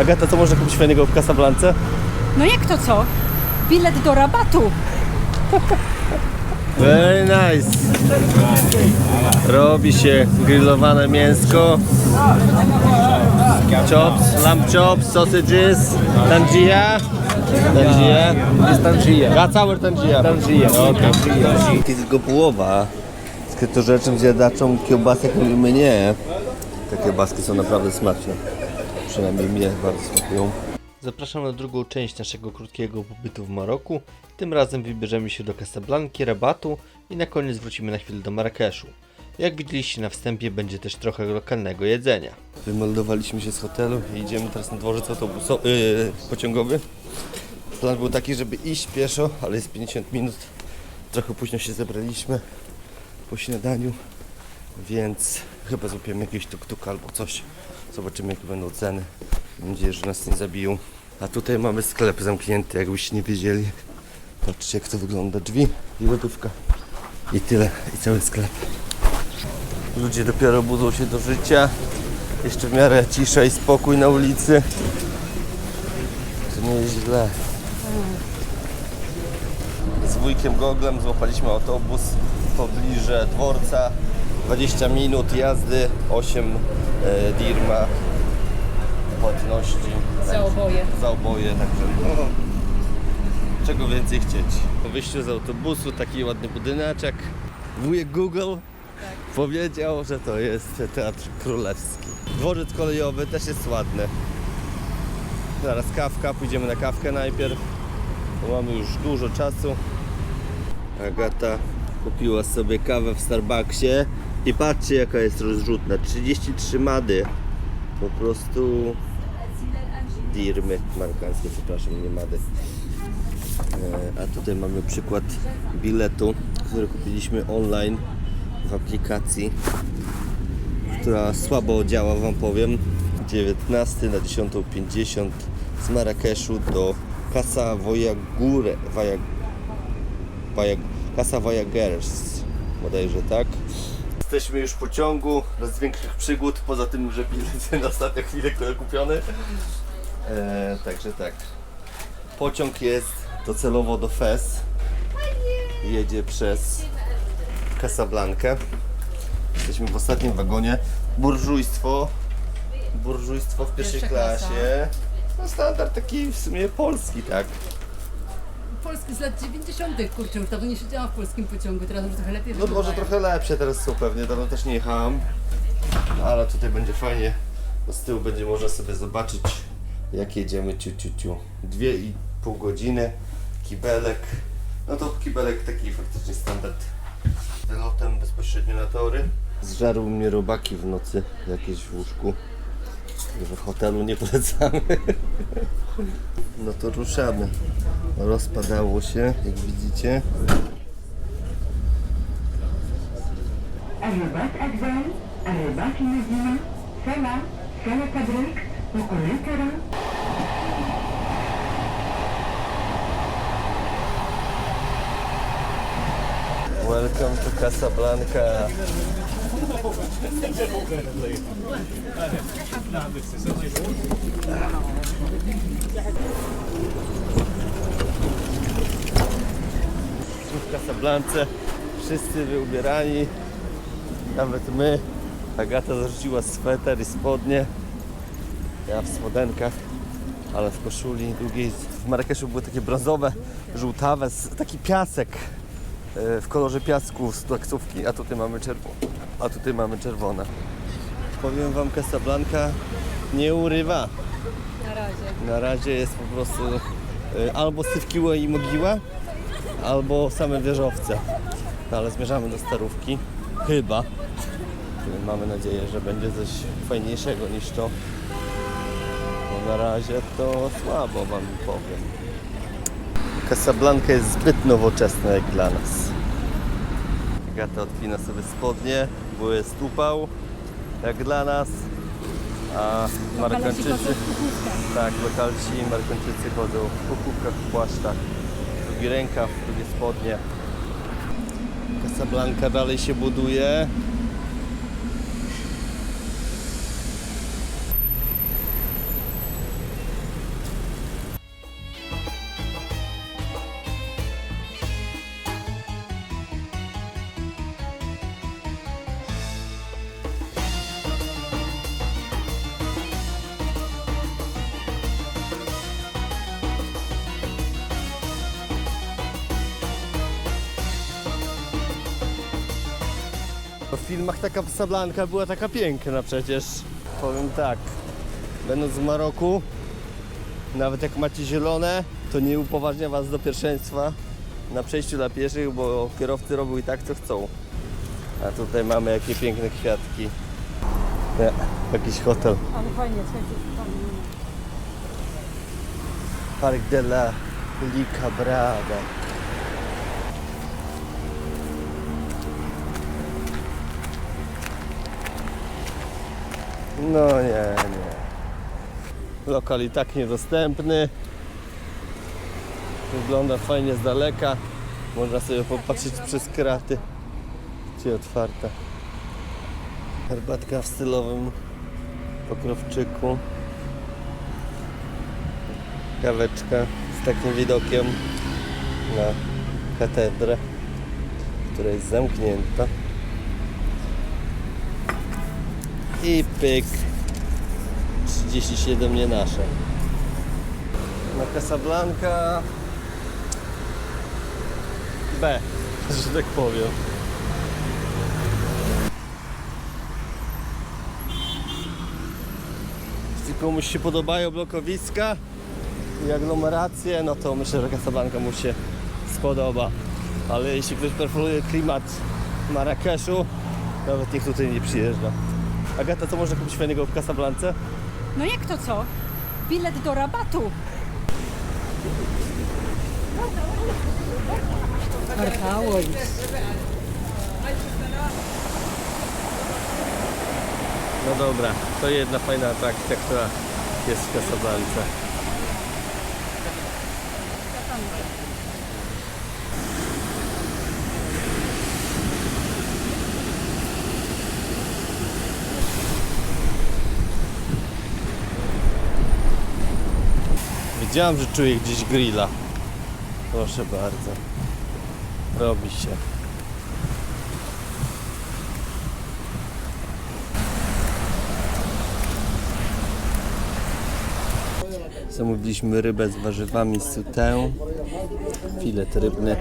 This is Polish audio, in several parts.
Agata, co można kupić fajnego w Casablance? No jak to co? Bilet do rabatu. Very nice. Robi się grillowane mięsko. Chops, lamb chops, sausages, tangia. Tangia. Jest Tangia. Ja cały tangia. Tangia. Okej. Tylko połowa. Z to rzeczą zjadaczą kiełbasek my nie. Te kiełbaski są naprawdę smaczne. Przynajmniej mnie bardzo smakują. Zapraszam na drugą część naszego krótkiego pobytu w Maroku. Tym razem wybierzemy się do Casablanki, Rabatu i na koniec wrócimy na chwilę do Marrakeszu. Jak widzieliście na wstępie, będzie też trochę lokalnego jedzenia. Wymeldowaliśmy się z hotelu i idziemy teraz na dworzec autobusowy, yy, pociągowy. Plan był taki, żeby iść pieszo, ale jest 50 minut. Trochę późno się zebraliśmy po śniadaniu, więc chyba złapiemy jakiegoś tuk albo coś. Zobaczymy jakie będą ceny. Mam nadzieję, że nas nie zabiją. A tutaj mamy sklep zamknięty, jakbyście nie wiedzieli. Patrzcie jak to wygląda. Drzwi i lodówka. I tyle. I cały sklep. Ludzie dopiero budzą się do życia. Jeszcze w miarę cisza i spokój na ulicy. To nie jest źle. Z wujkiem Goglem złapaliśmy autobus w pobliże dworca. 20 minut jazdy, 8 e, dirma płatności. Za oboje. Za oboje, także no, czego więcej chcieć. Po wyjściu z autobusu taki ładny budyneczek. Wujek Google powiedział, że to jest Teatr Królewski. Dworzec kolejowy też jest ładny. Zaraz kawka, pójdziemy na kawkę najpierw. Bo mamy już dużo czasu. Agata kupiła sobie kawę w Starbucksie i patrzcie jaka jest rozrzutna. 33 mady. Po prostu dirmy marokańskie, przepraszam, nie mady. E, A tutaj mamy przykład biletu, który kupiliśmy online w aplikacji, która słabo działa, Wam powiem. 19 na 10.50 z Marrakeszu do Casa Voyagure, Voyag, Voyag, Casa Voyagers, bodajże tak. Jesteśmy już w pociągu, bez większych przygód, poza tym, że bilet na ostatnią chwilę, który kupiony. E, także tak. Pociąg jest docelowo do Fez. Jedzie przez Casablankę. Jesteśmy w ostatnim wagonie. Burżujstwo. Burżujstwo w pierwszej Pierwsza klasa. klasie. No standard taki w sumie polski, tak. Polski z lat 90. kurczę, już dawno nie siedziałam w polskim pociągu, teraz już trochę lepiej No może wyglądają. trochę lepsze teraz są pewnie, dawno też nie jechałem. No, ale tutaj będzie fajnie, bo z tyłu będzie można sobie zobaczyć jak jedziemy ciu ciu ciu. Dwie i pół godziny, kibelek. No to kibelek taki faktycznie standard. Z wylotem bezpośrednio na tory. Zżarły mnie robaki w nocy jakieś w łóżku. W hotelu nie polecamy. No to ruszamy. Rozpadało się, jak widzicie. Medina, Welcome to Casablanca. W Casablance wszyscy wyubierani, nawet my. Agata zarzuciła sweter i spodnie. Ja w spodenkach, ale w koszuli długiej. W Marrakeszu były takie brązowe, żółtawe, taki piasek w kolorze piasku z taksówki, a tutaj mamy czerwone. A tutaj mamy czerwone. Powiem wam, Casablanca nie urywa. Na razie. Na razie jest po prostu e, albo Sywkiła i Mogiła, albo same wieżowce. No, ale zmierzamy do Starówki. Chyba. Mamy nadzieję, że będzie coś fajniejszego niż to. Bo na razie to słabo wam powiem. Casablanca jest zbyt nowoczesna jak dla nas. Agata odpina sobie spodnie, bo jest upał jak dla nas. A Marokańczycy, tak, lokalci Marokańczycy chodzą w pupówkach, w płaszczach, drugi rękaw, drugie spodnie. Casablanca dalej się buduje. W filmach taka Casablanca była taka piękna przecież. Powiem tak, będąc w Maroku, nawet jak macie zielone, to nie upoważnia was do pierwszeństwa na przejściu dla pieszych, bo kierowcy robią i tak co chcą. A tutaj mamy jakie piękne kwiatki. Nie, jakiś hotel. Ale fajnie, słuchajcie, tam Park de la Lica Brava. No nie, nie. Lokal i tak niedostępny. Wygląda fajnie z daleka. Można sobie popatrzeć przez kraty. Czy otwarta. Herbatka w stylowym pokrowczyku kaweczka z takim widokiem na katedrę, która jest zamknięta. I pyk. 37 nie nasze. Na Casablanca B, że tak powiem. Jeśli komuś się podobają blokowiska, i aglomerację, no to myślę, że Casablanca mu się spodoba. Ale jeśli ktoś preferuje klimat Marrakeszu, nawet niech tutaj nie przyjeżdża. Agata, co można kupić fajnego w Casablance? No jak to co? Bilet do rabatu. Markało już. No dobra, to jedna fajna atrakcja, która jest w Casablance. Wiedziałem, że czuję gdzieś grilla. Proszę bardzo. Robi się. Zamówiliśmy rybę z warzywami sutę. Filet rybny.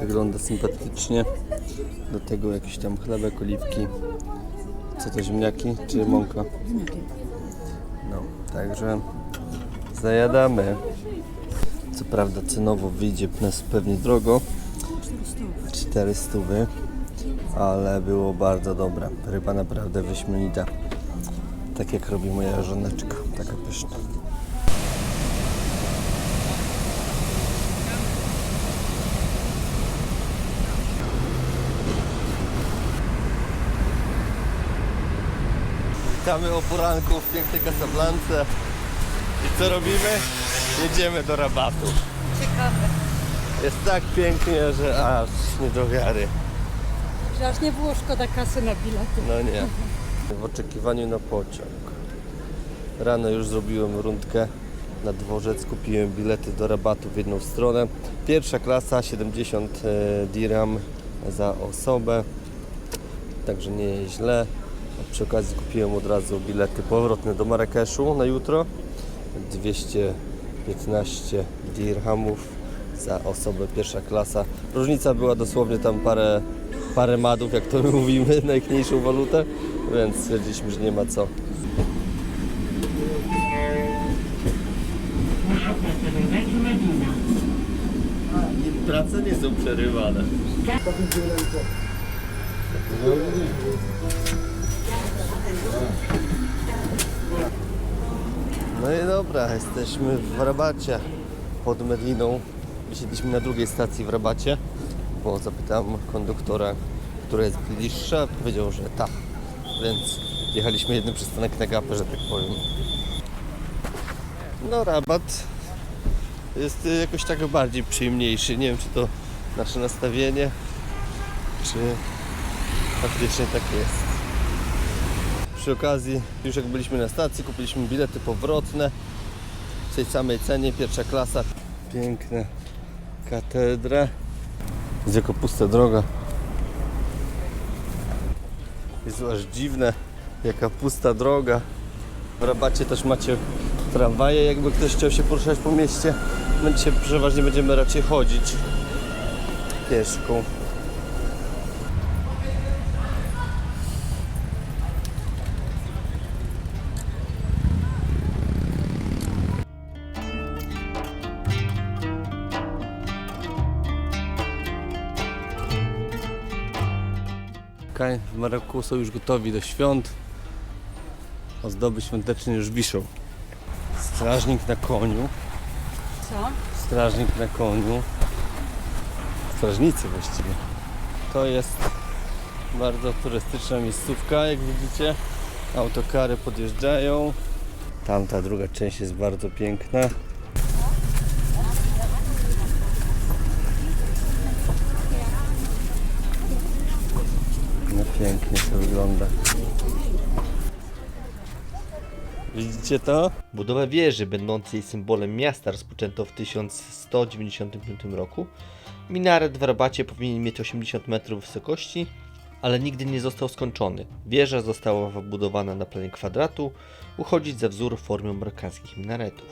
Wygląda sympatycznie. Do tego jakiś tam chlebek, oliwki. Co to ziemniaki czy mąka? No, także zajadamy. Co prawda cenowo wyjdzie nas pewnie drogo. 400 ale było bardzo dobre. Ryba naprawdę wyśmienita. Tak jak robi moja żoneczka. Taka pyszna. Witamy o poranku w pięknej Casablance. I co robimy? Jedziemy do rabatu. Ciekawe. Jest tak pięknie, że aż nie do wiary. Że aż nie było szkoda kasy na bilety. No nie. W oczekiwaniu na pociąg. Rano już zrobiłem rundkę na dworzec, kupiłem bilety do rabatu w jedną stronę. Pierwsza klasa 70 dirham za osobę, także nie jest źle. A Przy okazji kupiłem od razu bilety powrotne do Marrakeszu na jutro. 215 dirhamów za osobę pierwsza klasa. Różnica była dosłownie tam parę, parę madów, jak to mówimy, najmniejszą walutę, więc stwierdziliśmy, że nie ma co. Prace nie są przerywane. Tak. No i dobra, jesteśmy w Rabacie pod Medliną. Wysiedliśmy na drugiej stacji w Rabacie, bo zapytałem konduktora, która jest bliższa, powiedział, że tak. Więc jechaliśmy jednym przystanek na gapę, że tak powiem. No Rabat jest jakoś tak bardziej przyjemniejszy. Nie wiem, czy to nasze nastawienie, czy faktycznie tak jest. Przy okazji, już jak byliśmy na stacji, kupiliśmy bilety powrotne w tej samej cenie, pierwsza klasa. Piękna katedra. Jest jako pusta droga. Jest aż dziwne, jaka pusta droga. W Rabacie też macie tramwaje, jakby ktoś chciał się poruszać po mieście. My dzisiaj przeważnie będziemy raczej chodzić pieszką. W Maroku są już gotowi do świąt. Ozdoby świąteczne już wiszą. Strażnik na koniu. Co? Strażnik na koniu. Strażnicy właściwie. To jest bardzo turystyczna miejscówka, jak widzicie. Autokary podjeżdżają. Tamta druga część jest bardzo piękna. No pięknie to wygląda. Widzicie to? Budowę wieży, będącej symbolem miasta, rozpoczęto w 1195 roku. Minaret w Rabacie powinien mieć 80 metrów wysokości, ale nigdy nie został skończony. Wieża została wybudowana na planie kwadratu, uchodzić za wzór formy marokańskich minaretów.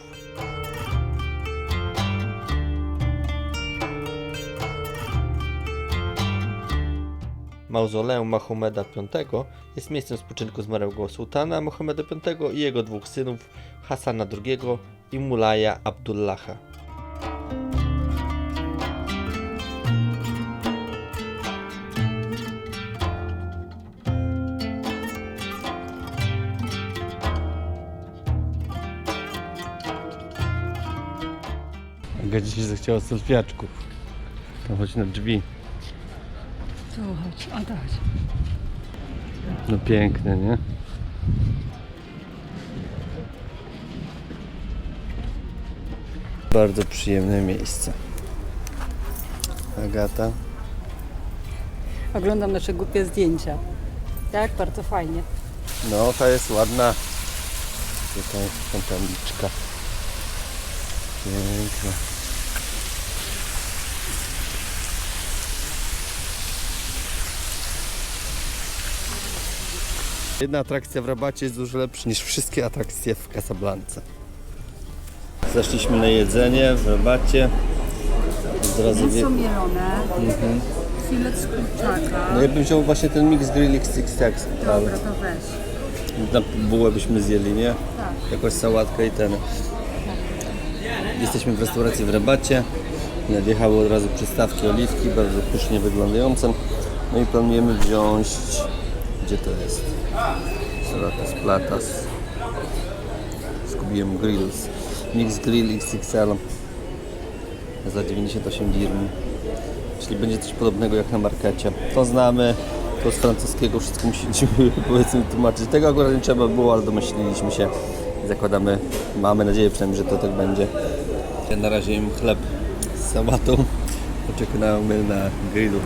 Mauzoleum Mahomeda V jest miejscem spoczynku zmarłego sułtana Mohameda V i jego dwóch synów Hasana II i Mulaja Abdullaha. Aga dzisiaj zachciała selfiaczków. To chodź na drzwi. Tu chodź, a tak. No piękne, nie? Bardzo przyjemne miejsce. Agata. Oglądam nasze głupie zdjęcia. Tak, bardzo fajnie. No, ta jest ładna. Tutaj fontanniczka. Piękna. Jedna atrakcja w Rabacie jest dużo lepsza niż wszystkie atrakcje w Casablance. Zeszliśmy na jedzenie w Rabacie. Od razu wie... Mięso mielone, filet z kurczaka. No ja bym wziął właśnie ten mix grill XXX. ale Dobra, to weź. Na bułę byśmy zjeli, nie? Tak. Jakąś sałatkę i ten. Jesteśmy w restauracji w Rabacie. Nadjechały od razu przystawki oliwki, bardzo pysznie wyglądające. No i planujemy wziąć... Gdzie to jest? Salatas Platas. Zgubiłem grills. Mix Grill XXL za 98 dirham. Czyli będzie coś podobnego jak na markecie. To znamy, to z francuskiego wszystko musimy powiedzmy tłumaczyć. Tego akurat nie trzeba było, ale domyśliliśmy się zakładamy, mamy nadzieję przynajmniej, że to tak będzie. Ja na razie jem chleb z sałatą, poczekamy na grillu.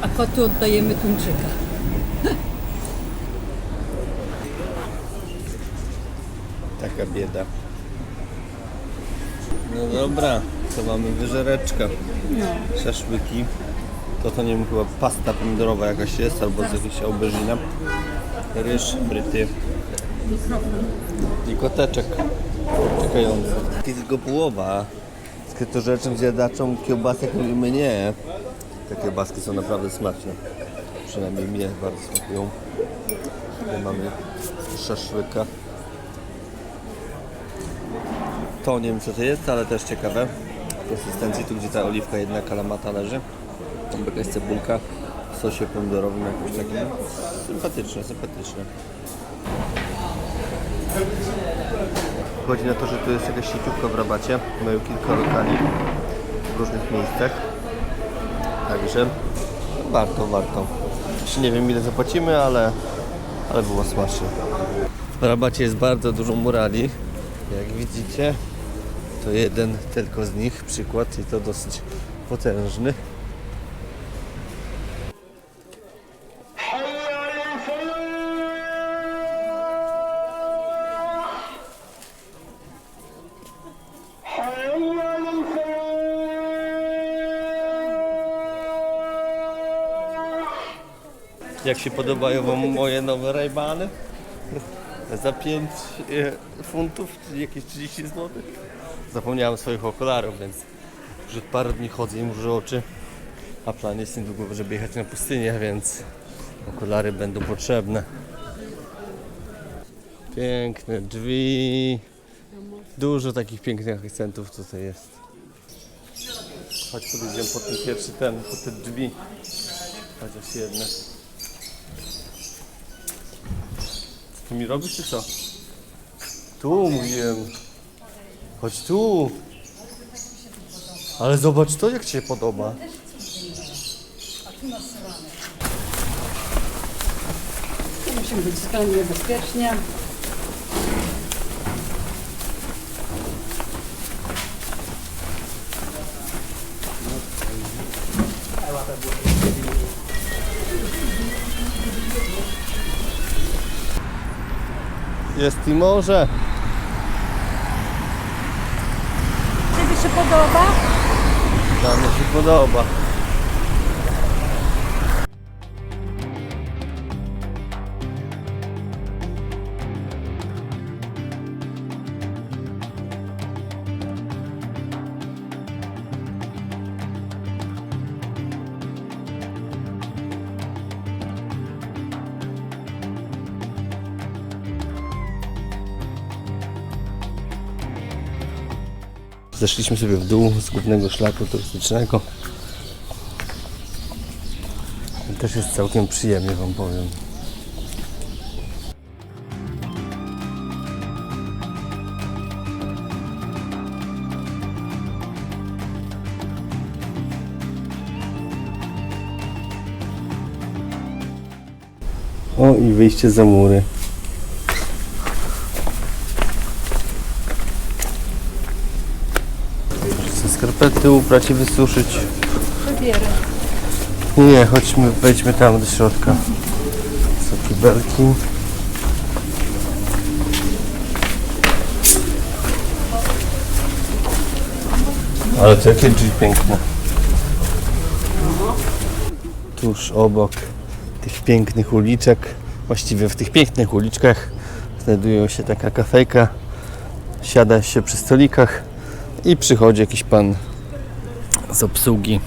A kotu oddajemy tuńczyka. Bieda. No dobra, to mamy wyżereczka. Szaszłyki. To to nie wiem, chyba pasta pomidorowa jakaś jest, albo z jakiejś aubergina. Ryż, bryty. I koteczek czekający. I tylko połowa. Z rzeczym zjadaczą kiełbasek mówimy nie. Te kiełbaski są naprawdę smaczne. Przynajmniej mnie bardzo smakują. Tutaj mamy szaszłyka. To nie wiem co to jest, ale też ciekawe. Konsystencji tu gdzie ta oliwka jedna kalamata leży. Tam jakaś cebulka w sosie pomidorowym jakoś takim. Sympatyczne, sympatyczne. Chodzi na to, że tu jest jakaś sieciówka w rabacie. Mają kilka lokali w różnych miejscach. Także warto, warto. Jeszcze nie wiem ile zapłacimy, ale, ale było smacznie. W rabacie jest bardzo dużo murali. Jak widzicie, to jeden tylko z nich przykład i to dosyć potężny. Jak się podobają Wam moje nowe rajbany? Za 5 e, funtów, jakieś 30 zł. Zapomniałem swoich okularów, więc już od paru dni chodzę i muszę oczy. A plan jest niedługo, żeby jechać na pustynię, więc okulary będą potrzebne. Piękne drzwi. Dużo takich pięknych akcentów tutaj jest. Chodź podejdziemy po ten pierwszy ten, po te drzwi. Chociaż jedne. To mi robisz czy co? Tu mówiłem. Chodź tu. Ale zobacz to, jak ci się podoba. Musimy być skrajnie bezpiecznie. Jest i morze. Ciebie się podoba? Mi się podoba. Zeszliśmy sobie w dół z głównego szlaku turystycznego. Też jest całkiem przyjemnie Wam powiem. O i wyjście za mury. Chcę skarpety ubrać i wysuszyć. Wybierę. Nie, chodźmy, wejdźmy tam do środka. Są kibelki. Ale to jakie drzwi piękne. Tuż obok tych pięknych uliczek, właściwie w tych pięknych uliczkach znajduje się taka kafejka. Siada się przy stolikach i przychodzi jakiś pan z obsługi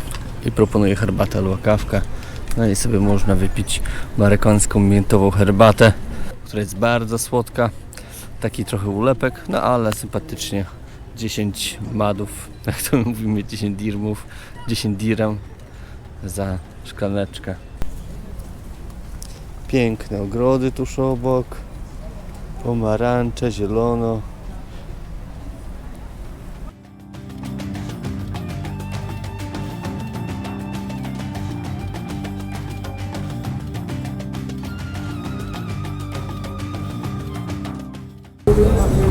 i proponuje herbatę albo kawkę. No i sobie można wypić marokańską miętową herbatę, która jest bardzo słodka. Taki trochę ulepek, no ale sympatycznie. 10 madów, jak to mówimy, 10 dirmów, 10 dirham za szklaneczkę. Piękne ogrody tuż obok, pomarańcze, zielono.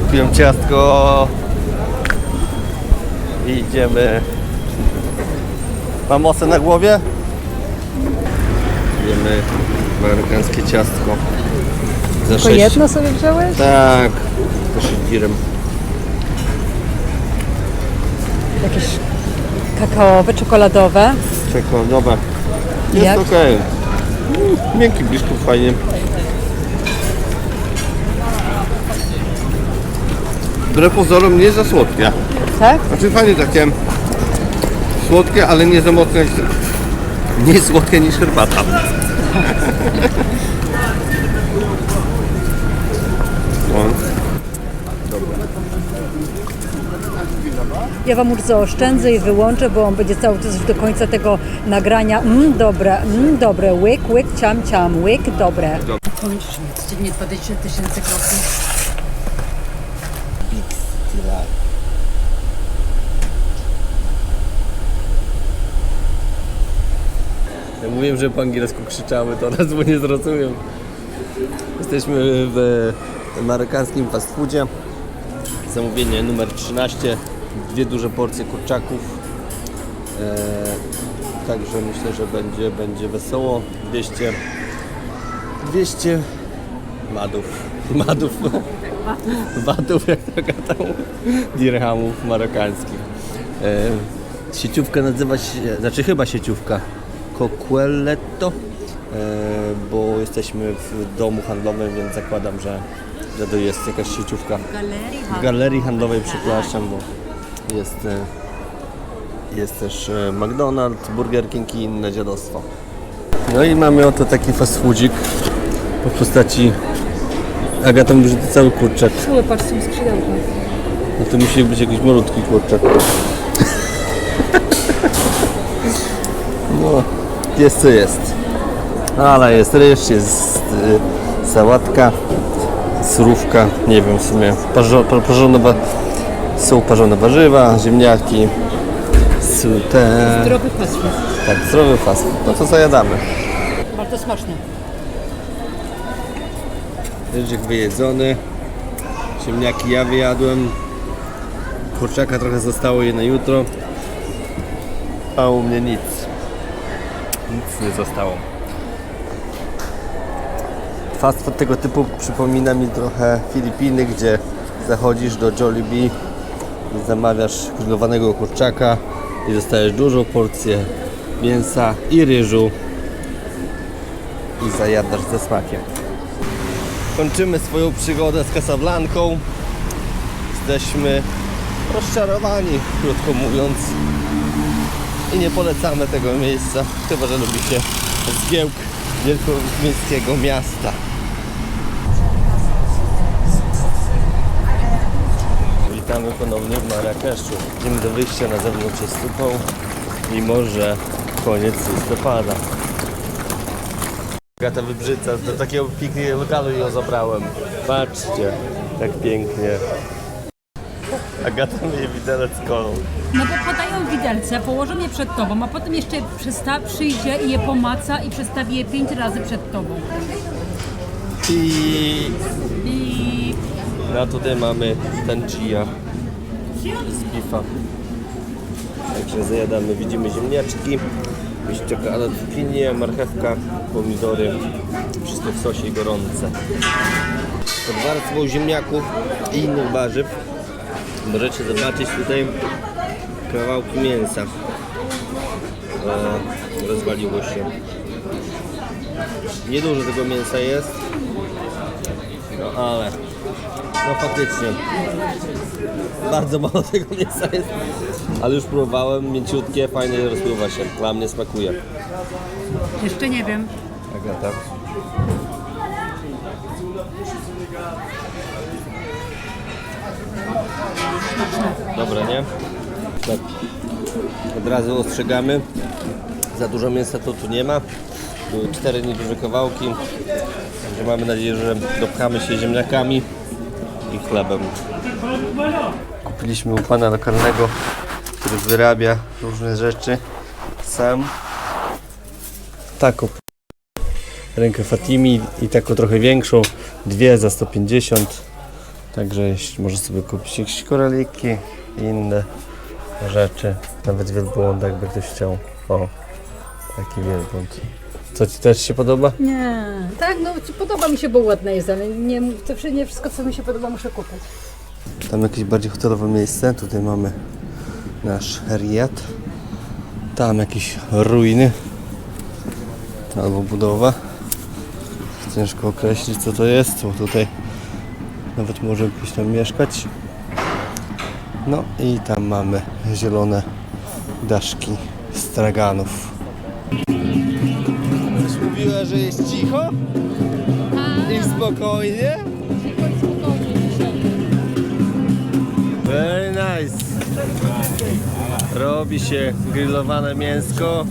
Kupiłem ciastko i idziemy. Mam osę na głowie? Jemy amerykańskie ciastko. Za Tylko sześć- jedno sobie wziąłeś? Tak, za 6 direm. Jakieś kakaowe, czekoladowe. Czekoladowe. Jest Jak? okej. Mm, Miękki bliszków, fajnie. Wbrew pozorom nie za słodkie. Tak? Znaczy fajnie takie słodkie, ale nie za mocne. Nie słodkie niż herbata. Ja Wam już zaoszczędzę i wyłączę, bo on będzie cały czas do końca tego nagrania. Mmm, dobre, mmm, dobre. Łyk, łyk, ciam, ciam, łyk, dobre. Kończysz mi codziennie 20 tysięcy kroków. Ja mówiłem, że po angielsku krzyczały, to raz bo nie zrozumiem. Jesteśmy w amerykańskim fast foodzie. Zamówienie numer 13. Dwie duże porcje kurczaków. Eee, także myślę, że będzie, będzie wesoło. 200 200 madów. Madów. Batów, jak to gadał. Dirhamów marokańskich. E, sieciówka nazywa się, znaczy chyba sieciówka Coqueletto, e, bo jesteśmy w domu handlowym, więc zakładam, że, że to jest jakaś sieciówka. W galerii handlowej, przepraszam, bo jest, e, jest też e, McDonald's, Burger King i inne dziadostwo. No i mamy oto taki fast foodzik w postaci Agata mówi, że to cały kurczak. Cały patrz, są skrzydełka. No to musi być jakiś malutki kurczak. No, jest co jest. Ale jest ryż, jest y, sałatka, surówka, nie wiem w sumie, parzo, pa- parzone, są parzone warzywa, ziemniaki, te, Zdrowy fast food. tak, zdrowy fast food. No to zajadamy. Bardzo smaczne. Ryżyk wyjedzony, ziemniaki ja wyjadłem, kurczaka trochę zostało je na jutro, a u mnie nic, nic nie zostało. Fast food tego typu przypomina mi trochę Filipiny, gdzie zachodzisz do Jollibee zamawiasz grillowanego kurczaka i dostajesz dużą porcję mięsa i ryżu i zajadasz ze smakiem. Kończymy swoją przygodę z Casablanką. Jesteśmy rozczarowani, krótko mówiąc. I nie polecamy tego miejsca, chyba że lubi się zgiełk wielkomiejskiego miasta. Witamy ponownie w Marrakeszu. Idziemy do wyjścia na zewnątrz jest stupą, mimo że koniec listopada. Agata wybrzyca, do takiego pięknego lokalu ją zabrałem. Patrzcie, jak pięknie. Agata myje widelec kolą. No bo podają widelce, położą je przed tobą, a potem jeszcze przysta- przyjdzie i je pomaca i przestawi je pięć razy przed tobą. I I no tutaj mamy tangia z bifa. Także zajadamy, widzimy ziemniaczki, jakieś czekolada, cukinie, marchewka, pomidory, wszystko w sosie gorące. Pod warstwą ziemniaków i innych warzyw możecie zobaczyć tutaj kawałki mięsa. E, rozwaliło się. Niedużo tego mięsa jest, no ale no faktycznie bardzo mało tego mięsa jest, ale już próbowałem, mięciutkie, fajnie rozpływa się, dla mnie smakuje. jeszcze nie wiem. Agata. Dobra, nie? Tak. Od razu ostrzegamy. Za dużo mięsa to tu nie ma. Były cztery nieduże kawałki. Także mamy nadzieję, że dopchamy się ziemniakami i chlebem. Kupiliśmy u pana lokalnego, który wyrabia różne rzeczy sam. Taką rękę Fatimi i taką trochę większą, dwie za 150. Także może sobie kupić jakieś koraliki i inne rzeczy. Nawet wielbłąd, jakby ktoś chciał. O, taki wielbłąd. Co Ci też się podoba? Nie. Tak, no podoba mi się, bo ładne jest, ale nie, to nie wszystko, co mi się podoba, muszę kupić. Tam jakieś bardziej hotelowe miejsce. Tutaj mamy nasz Riad. Tam jakieś ruiny. Albo budowa. Ciężko określić co to jest, bo tutaj nawet może ktoś tam mieszkać. No i tam mamy zielone daszki straganów. Już mówiła, że jest cicho i spokojnie. Very nice. Robi się grillowane mięsko.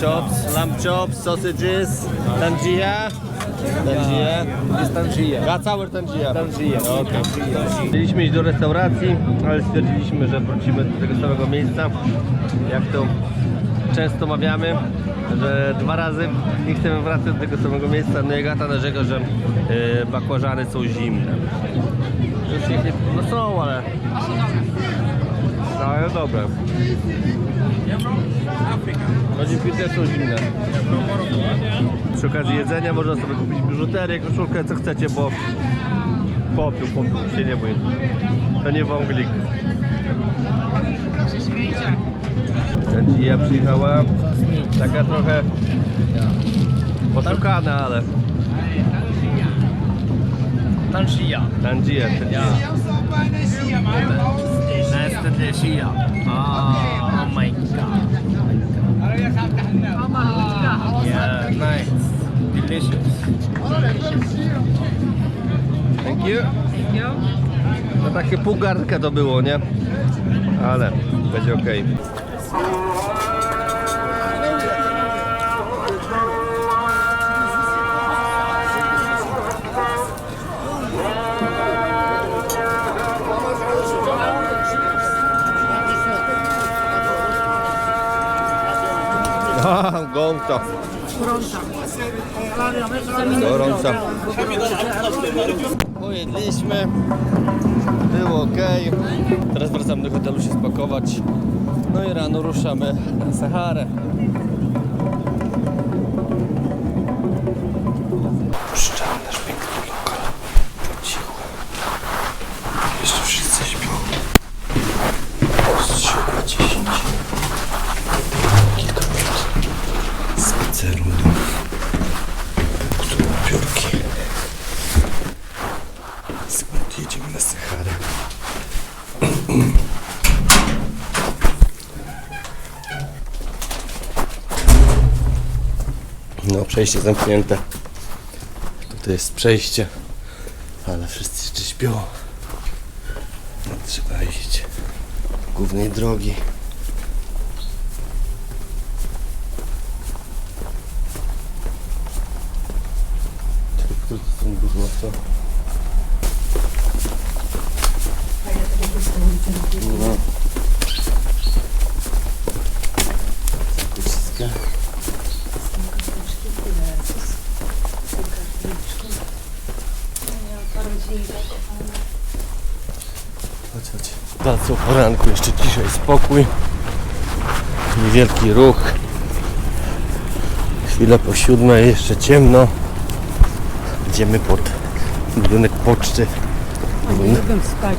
Chops, lamb chops, sausages, tangia. Tangia. Jest tangia. Ja cały tangia. Tangia, okej. Chcieliśmy iść do restauracji, ale stwierdziliśmy, że wrócimy do tego samego miejsca. Jak to często mawiamy, że dwa razy nie chcemy wracać do tego samego miejsca. No i Agata narzeka, że yy, bakłażany są zimne. Już ich nie... No są, ale... No, ale dobre. Chodzi piłkę są zimne. Przy okazji jedzenia można sobie kupić biżuterię, koszulkę, co chcecie, bo popiół, popiół się nie bój. To nie wąglik. Ja przyjechała taka trochę poszukana, ale... Tangia. Tangia, Ja. Ah, oh my god. Yeah, nice. Delicious. Thank you. No takie pół garnka to było, nie? Ale będzie ok. Gorąca. Gorąca. Pojedliśmy. Było ok. Teraz wracamy do hotelu się spakować. No i rano ruszamy na Saharę. Przejście zamknięte. Tutaj jest przejście, ale wszyscy jeszcze śpią. Trzeba iść głównej drogi. Czekaj, który to są górnowca? No. Kuciska. Chodź, Bardzo o poranku, jeszcze dzisiaj spokój. Niewielki ruch. Chwilę po siódmej, jeszcze ciemno. Idziemy pod budynek poczty. Nie lubię spać.